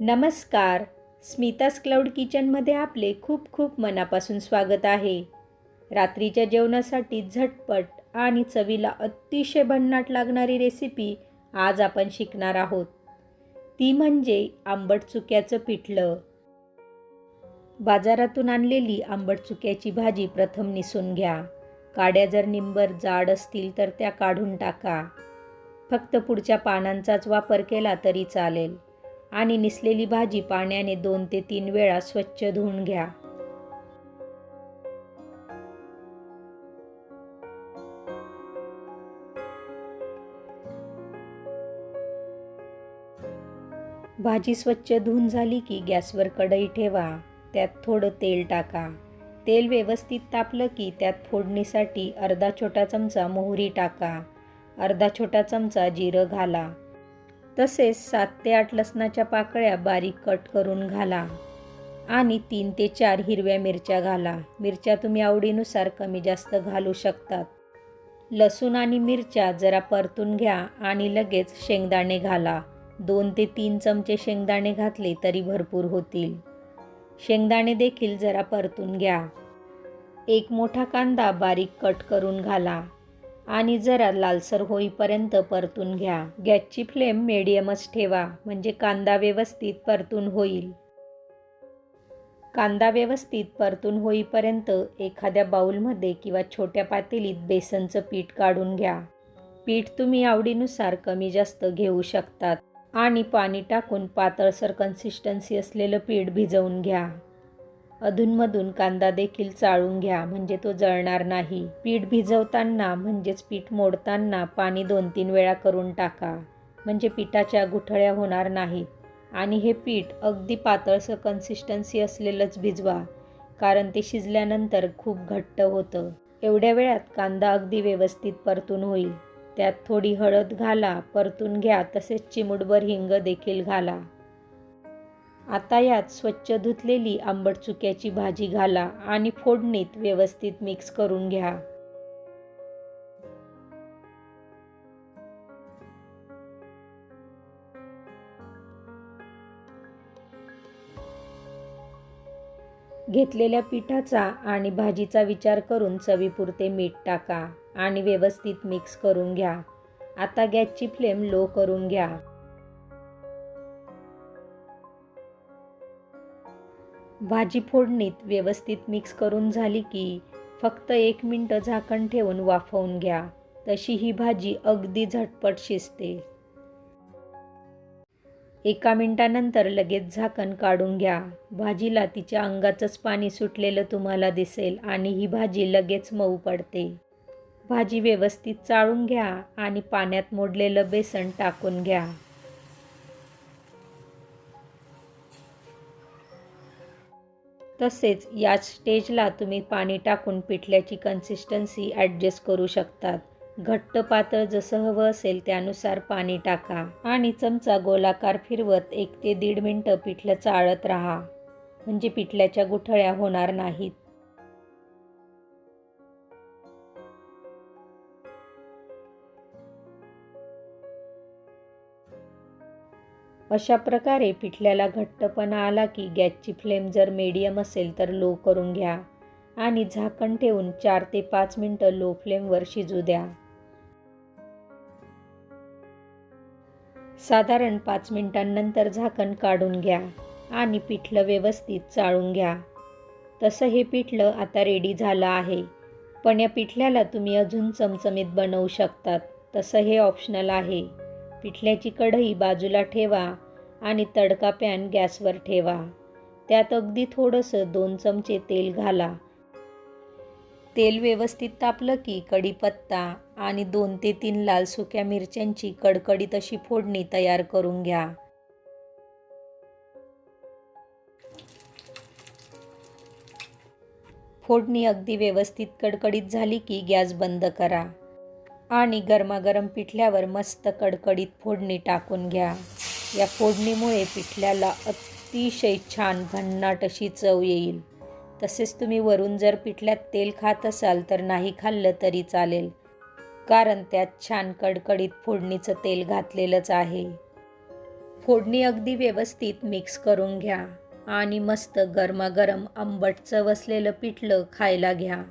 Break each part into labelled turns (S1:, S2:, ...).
S1: नमस्कार. स्मितास क्लाउड किचनमध्ये आपले खूप खूप मनापासून स्वागत आहे. रात्रीच्या जेवणासाठी झटपट आणि चवीला अतिशय भन्नाट लागणारी रेसिपी आज आपण शिकणार आहोत. ती म्हणजे आंबट चुक्याचं पिठलं. बाजारातून आणलेली आंबट चुक्याची भाजी प्रथम निसून घ्या. काड्या जर निंबर जाड असतील तर त्या काढून टाका. फक्त पुढच्या पानांचाच वापर केला तरी चालेल. आणि निसलेली भाजी पाण्याने दोन ते तीन वेळा स्वच्छ धुवून घ्या. भाजी स्वच्छ धुवून झाली की गॅसवर कढई ठेवा. त्यात थोडं तेल टाका. तेल व्यवस्थित तापलं की त्यात फोडणीसाठी अर्धा छोटा चमचा मोहरी टाका. अर्धा छोटा चमचा जिरं घाला. तसेच सात ते आठ लसणाच्या पाकळ्या बारीक कट करून घाला आणि तीन ते चार हिरव्या मिरच्या घाला. मिरच्या तुम्ही आवडीनुसार कमी जास्त घालू शकतात. लसूण आणि मिरच्या जरा परतून घ्या आणि लगेच शेंगदाणे घाला. दोन ते तीन चमचे शेंगदाणे घातले तरी भरपूर होतील. शेंगदाणे देखील जरा परतून घ्या. एक मोठा कांदा बारीक कट करून घाला. आणि जरा लालसर होईपर्यंत परतून घ्या. गॅसची फ्लेम मिडियमच ठेवा म्हणजे कांदा व्यवस्थित परतून होईल. कांदा व्यवस्थित परतून होईपर्यंत एखाद्या बाऊलमध्ये किंवा छोट्या पातेलीत बेसनचं पीठ काढून घ्या. पीठ तुम्ही आवडीनुसार कमी जास्त घेऊ शकतात. आणि पाणी टाकून पातळसर कन्सिस्टन्सी असलेलं पीठ भिजवून घ्या. अधूनमधून कांदा देखील चाळून घ्या म्हणजे तो जळणार नाही. पीठ भिजवताना म्हणजेच पीठ मोडताना पाणी दोन तीन वेळा करून टाका म्हणजे पिठाच्या गुठळ्या होणार नाहीत. आणि हे पीठ अगदी पातळसं कन्सिस्टन्सी असलेलंच भिजवा कारण ते शिजल्यानंतर खूप घट्ट होतं. एवढ्या वेळात कांदा अगदी व्यवस्थित परतून होईल. त्यात थोडी हळद घाला परतून घ्या तसेच चिमुटभर हिंग देखील घाला. आता यात स्वच्छ धुतलेली आंबट चुक्याची भाजी घाला आणि फोडणीत व्यवस्थित मिक्स करून घ्या. घेतलेल्या पिठाचा आणि भाजीचा विचार करून चवीपुरते मीठ टाका आणि व्यवस्थित मिक्स करून घ्या. आता गॅसची फ्लेम लो करून घ्या. भाजी फोडणीत व्यवस्थित मिक्स करून झाली की फक्त एक मिनटं झाकण ठेवून वाफवून घ्या. तशी ही भाजी अगदी झटपट शिजते. एका मिनटानंतर लगेच झाकण काढून घ्या. भाजीला तिच्या अंगाचंच पाणी सुटलेलं तुम्हाला दिसेल आणि ही भाजी लगेच मऊ पडते. भाजी व्यवस्थित चाळून घ्या आणि पाण्यात मोडलेलं बेसन टाकून घ्या. तसेच याच स्टेजला तुम्ही पाणी टाकून पिठल्याची कन्सिस्टन्सी ॲडजस्ट करू शकतात. घट्ट पातळ जसं हवं असेल त्यानुसार पाणी टाका आणि चमचा गोलाकार फिरवत एक ते दीड मिनटं पिठलं चाळत राहा. म्हणजे पिठल्याच्या गुठळ्या होणार नाहीत. अशा प्रकारे पिठल्याला घट्टपणा आला की गॅसची फ्लेम जर मीडियम असेल तर लो करून घ्या. आणि झाकण ठेवून चार ते पाच मिनटं लो फ्लेमवर शिजू द्या. साधारण पाच मिनिटांनंतर झाकण काढून घ्या आणि पिठलं व्यवस्थित चाळून घ्या. तसं हे पिठलं आता रेडी झालं आहे. पण या पिठल्याला तुम्ही अजून चमचमीत बनवू शकतात. तसं हे ऑप्शनल आहे. पिठल्याची कढई बाजूला ठेवा आणि तडका पॅन गॅसवर ठेवा. त्यात अगदी थोडंसं दोन चमचे तेल घाला. तेल व्यवस्थित तापलं की कढीपत्ता आणि दोन ते तीन लाल सुक्या मिरच्यांची कडकडीत अशी फोडणी तयार करून घ्या. फोडणी अगदी व्यवस्थित कडकडीत झाली की गॅस बंद करा आणि गरमागरम पिठल्यावर मस्त कडकडीत फोडणी टाकून घ्या. या फोडणीमुळे पिठल्याला अतिशय छान भन्नाट अशी चव येईल. तसेच तुम्ही वरून जर पिठल्यात तेल खात असाल तर नाही खाल्लं तरी चालेल कारण त्यात छान कडकडीत फोडणीचं तेल घातलेलंच आहे. फोडणी अगदी व्यवस्थित मिक्स करून घ्या आणि मस्त गरमागरम आंबट चव असलेलं पिठलं खायला घ्या.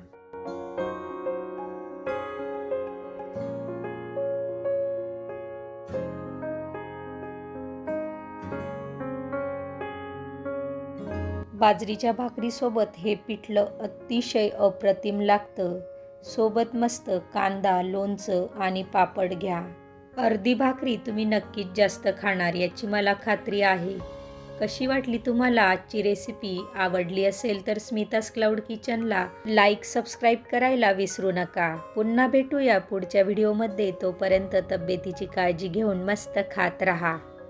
S1: बाजरीच्या भाकरीसोबत हे पिठलं अतिशय अप्रतिम लागतं. सोबत मस्त कांदा लोणचं आणि पापड घ्या. अर्धी भाकरी तुम्ही नक्कीच जास्त खाणार याची मला खात्री आहे. कशी वाटली तुम्हाला आजची रेसिपी आवडली असेल तर स्मितास क्लाउड किचनला लाईक सबस्क्राईब करायला विसरू नका. पुन्हा भेटूया पुढच्या व्हिडिओमध्ये तोपर्यंत तब्येतीची काळजी घेऊन मस्त खात राहा.